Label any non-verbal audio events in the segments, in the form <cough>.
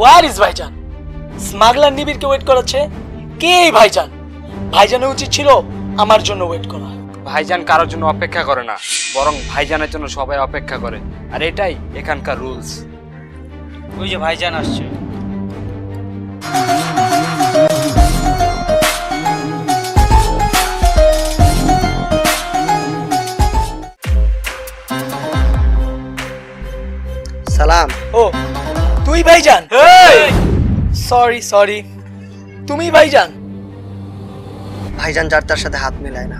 War is ভাইজান। Smuggler নিবিড়কে wait করাচ্ছে কে এই ভাইজান? ভাইজানের উচিত ছিল আমার জন্য ওয়েট করা। ভাইজান কারোর জন্য অপেক্ষা করে না বরং ভাইজানের জন্য সবাই অপেক্ষা করে আর এটাই এখানকার রুলস ওই যে ভাইজান আসছে। ভাইজান। সরি সরি তুমি ভাইজান। ভাইজান যার তার সাথে হাত মেলায় না।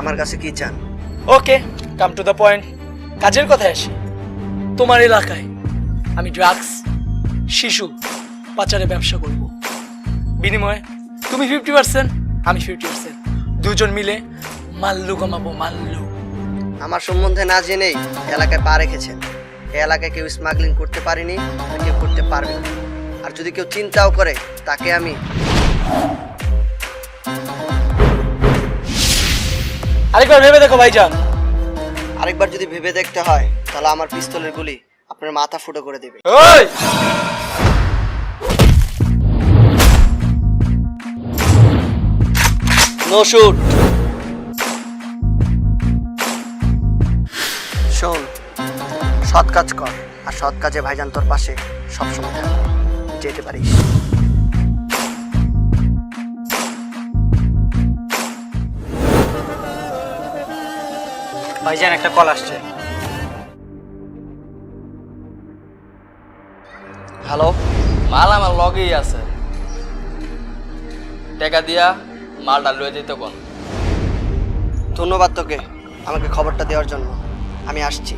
আমার কাছে কি চান? Okay come to the point কাজের কথায় আসি। তোমার এলাকায় আমি ড্রাগস শিশু পাচারে ব্যবসা করব। বিনিময়ে তুমি ফিফটি পার্সেন্ট আমি ফিফটি পার্সেন্ট দুজন মিলে মাল্লু কমাবো মাল্লু। আমার সম্বন্ধে না জেনেই এলাকায় পা রেখেছেন। এই এলাকায় কেউ স্মাগলিং করতে পারেনি কেউ করতে পারবে না। আর যদি কেউ চিন্তাও করে তাকে আমি আরেকবার ভেবে দেখো ভাইজান। আরেকবার যদি ভেবে দেখতে হয় তাহলে আমার পিস্তলের গুলি আপনার মাথা ফুটো করে দেবে। ওই! নো শুট সৎ কাজ কর আর সৎ কাজে ভাইজান তোর পাশে সবসময় থাকবে। যেতে পারিস। ভাইজান একটা কল আসছে। হ্যালো? মাল আমার লগেই আছে। টাকা দিয়া মালটা লয়ে যেতে কোন ধন্যবাদ তোকে আমাকে খবরটা দেওয়ার জন্য। আমি আসছি।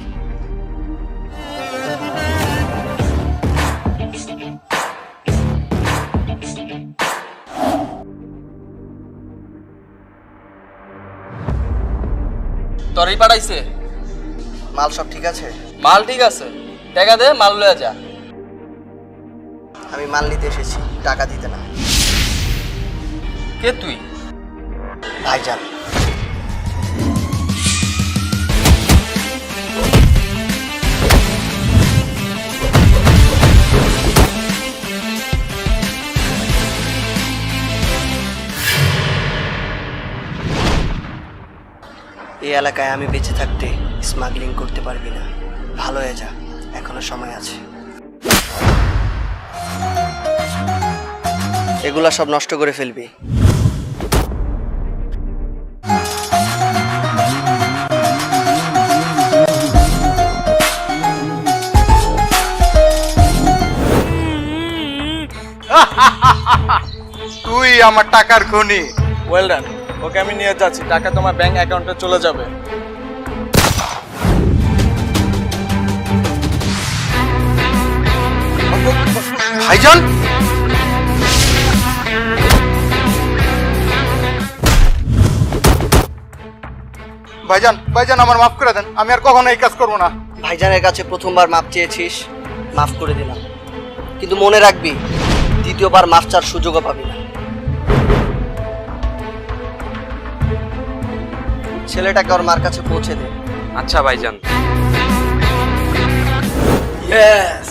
তোরই পাঠাইছে। মাল সব ঠিক আছে? মাল ঠিক আছে। টাকা দে মাল লয়ে যা। আমি মাল নিতে এসেছি টাকা দিতে না। কে তুই? ভাইজান। এই এলাকায় আমি বেঁচে থাকতে স্মাগলিং করতে পারবি না। ভালো হয়ে যা এখনও সময় আছে। এগুলা সব নষ্ট করে ফেলবি। <laughs> তুই আমার টাকার খনি। ওয়েল ডান ওকে আমি নিয়ে যাচ্ছি টাকা তোমার ব্যাংক অ্যাকাউন্টে চলে যাবে। ভাইজান! ভাইজান ভাইজান আমার মাফ করে দেন আমি আর কখনো এই কাজ করব না। ভাইজানের কাছে প্রথমবার মাপ চেয়েছিস মাফ করে দিলাম। কিন্তু মনে রাখবি দ্বিতীয়বার মাফ চার সুযোগও পাবি না। ছেলেটাকে ওর মার কাছে পৌঁছে দে। আচ্ছা ভাইজান। ইয়েস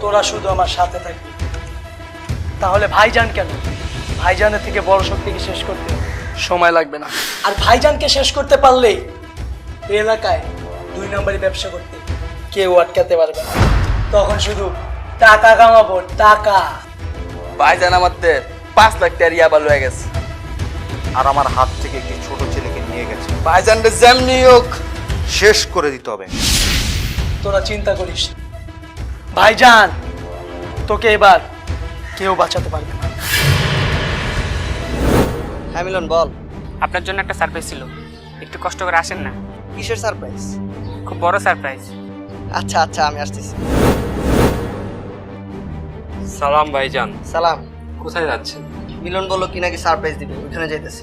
তোরা শুধু আমার সাথে থাকবি। তাহলে ভাইজান কেন? ভাইজানের থেকে বড় শক্তিকে শেষ করতে সময় লাগবে না। আর ভাইজানকে শেষ করতে পারলেই এই এলাকায় দুই নম্বরই ব্যবসা করতে কেউ আটকাতে পারবে না। তখন শুধু টাকা কামাবো টাকা। ভাইজান আমার তে পাঁচ লাখ টাকা ইয়াবা লয়ে গেছে। আর আমার হাত থেকে একটি ছোট নিয়ে গেছে। ভাইজান যেমনি হোক শেষ করে দিতে হবে। তোরা চিন্তা করিস ভাইজান তোকে এবার কেউ বাঁচাতে পারবে না। হ্যাঁ মিলন বল। আপনার জন্য একটা সারপ্রাইজ ছিল। একটু কষ্ট করে আসেন না। কিসের সারপ্রাইজ খুব বড় সারপ্রাইজ আচ্ছা আচ্ছা আমি আসতেছি। সালাম ভাইজান। সালাম। কোথায় যাচ্ছেন? মিলন বলল কি নাকি সারপ্রাইজ দিবে ওখানে যাইতেছি।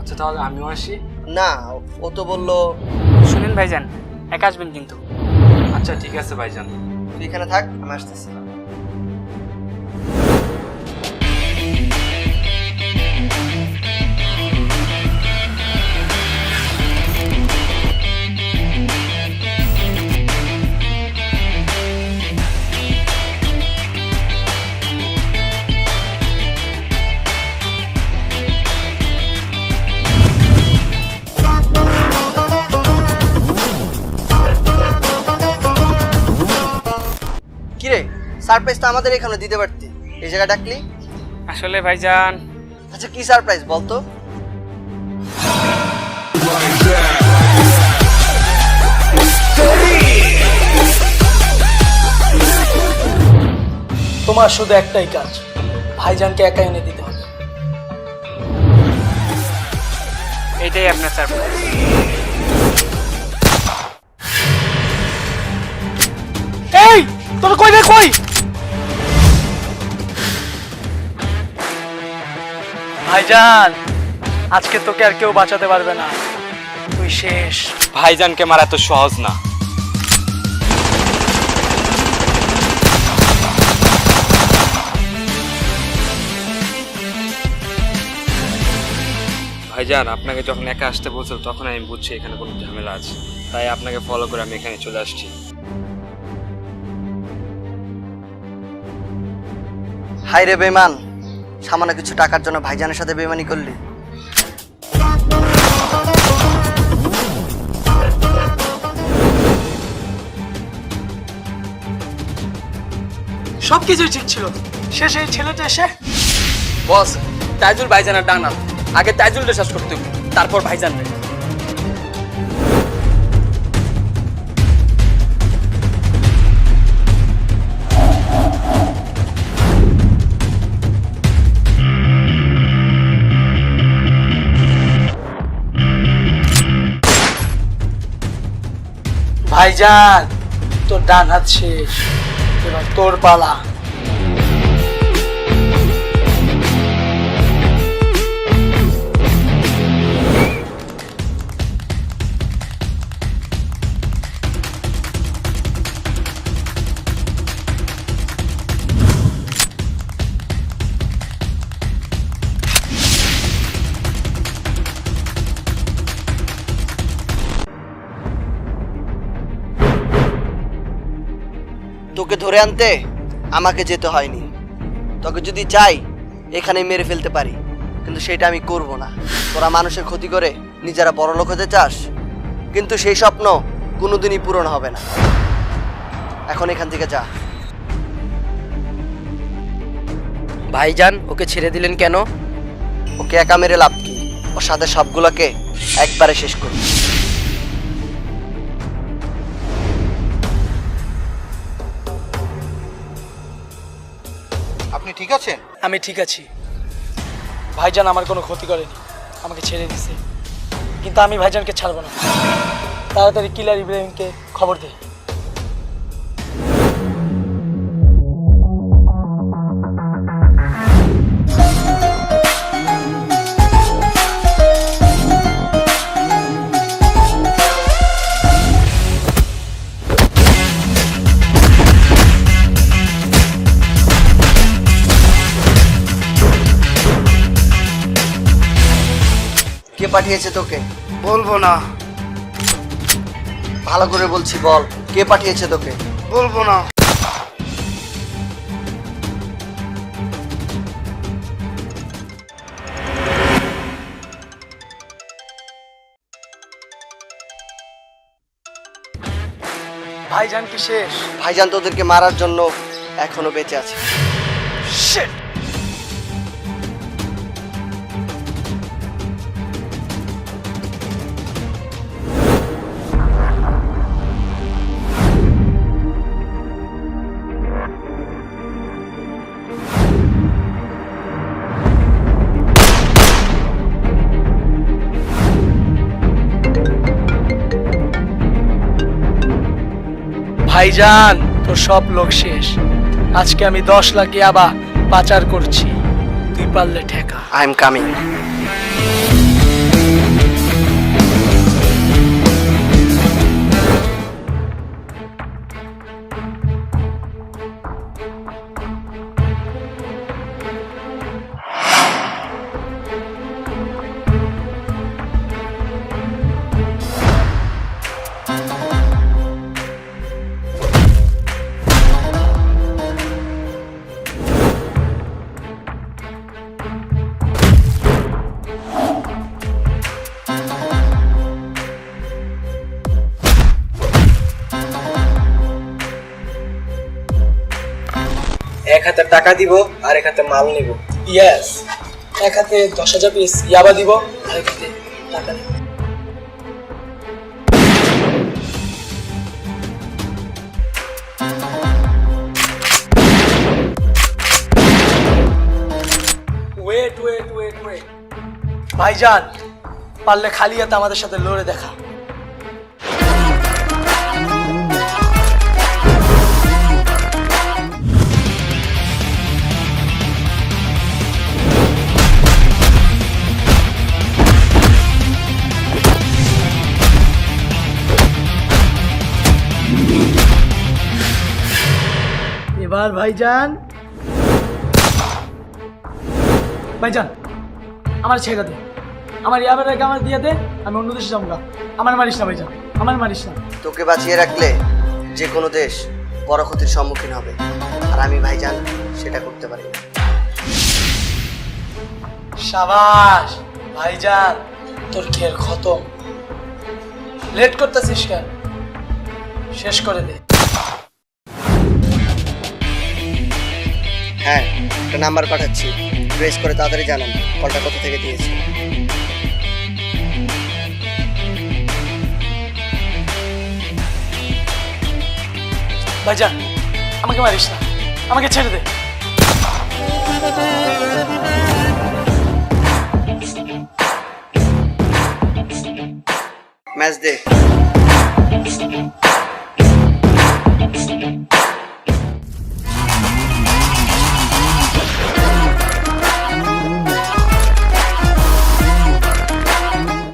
আচ্ছা তাহলে আমিও আসি। না ও তো বলল শুনেন ভাইজান একা আসবেন কিন্তু। আচ্ছা ঠিক আছে ভাইজান। তুই এখানে থাক আমি আসতেছি। সারপ্রাইজ তো আমাদের এখানে দিতে পারতি। এই জায়গা ডাকলি? আসলে ভাইজান। আচ্ছা কি সারপ্রাইজ বলতো? তোমার শুধু একটাই কাজ ভাইজানকে একা এনে দিতে হবে। এইটাই আপনার সারপ্রাইজ এই তোর কই রে কই? ভাইজান আজকে তোকে আর কেউ বাঁচাতে পারবে না। তুই শেষ। ভাইজানকে মারা এত সহজ না। ভাইজান আপনাকে যখন একা আসতে বলছিল তখন আমি বুঝছি এখানে কোনো ঝামেলা আছে। তাই আপনাকে ফলো করে আমি এখানে চলে আসছি। হাই রে বেমান সামান্য কিছু টাকার জন্য ভাইজানের সাথে বেমানি করলি? সবকিছুই ঠিক ছিল। শেষে এই ছেলেটা এসে বস তাইজুল ভাইজানের ডানা। আগে তাইজুল শেষ করতে তারপর ভাইজান রে। ভাইজান তোর ডান হাত শেষ এবার তোর পালা। ধরে আনতে আমাকে যেতে হয়নি। তোকে যদি চাই এখানে মেরে ফেলতে পারি। কিন্তু সেটা আমি করব না। তোরা মানুষের ক্ষতি করে নিজেরা বড় লোক হতে চাস কিন্তু সেই স্বপ্ন কোনোদিনই পূরণ হবে না। এখন এখান থেকে যা। ভাইজান ওকে ছেড়ে দিলেন কেন? ওকে একা মেরে লাভ কি? ওর সাথে সবগুলোকে একবারে শেষ করি। আছেন আমি ঠিক আছি। ভাইজান আমার কোনো ক্ষতি করেনি। আমাকে ছেড়ে দিছে। কিন্তু আমি ভাইজানকে ছাড়বো না। তাড়াতাড়ি কিলার ইব্রাহিমকে খবর দে। পাঠিয়েছে তোকে? বলব না। ভালো করে বলছি বল কে পাঠিয়েছে তোকে? বলব না। ভাইজান কি শেষ? ভাইজান তোদেরকে মারার জন্য এখনও বেঁচে আছে। ভাইজান, তোর সব লোক শেষ। আজকে আমি দশ লাখ ইয়াবা পাচার করছি। তুই পারলে ঠেকা। আই এম কামিং এক হাতে টাকা দিব আর এক হাতে মাল নিব। ইয়েস এক হাতে দশ হাজার পিস ইয়াবা দিব আর এক হাতে টাকা নিব ওয়েট ভাইজান, পারলে খালি হাতে আমাদের সাথে লড়ে দেখা। এবার ভাইজান। ভাইজান আমার ছেড়ে দে। আমার ইয়াবার আমার দিয়ে দে আমি অন্য দেশে যাব গা। আমার মারিস না ভাইজান আমার মারিস না। তোকে বাঁচিয়ে রাখলে যে কোনো দেশ বড় ক্ষতির সম্মুখীন হবে। আর আমি ভাইজান সেটা করতে পারি না। সাবাস ভাইজান তোর খেল খতম। লেট করতেছিস কেন? শেষ করে দে। হ্যাঁ একটা নাম্বার পাঠাচ্ছি। প্রেস করে তাড়াতাড়ি জানান কলটা কোথা থেকে দিয়েছি। ভাইজান আমাকে মারিস না। আমাকে ছেড়ে দে। ম্যাচ দে।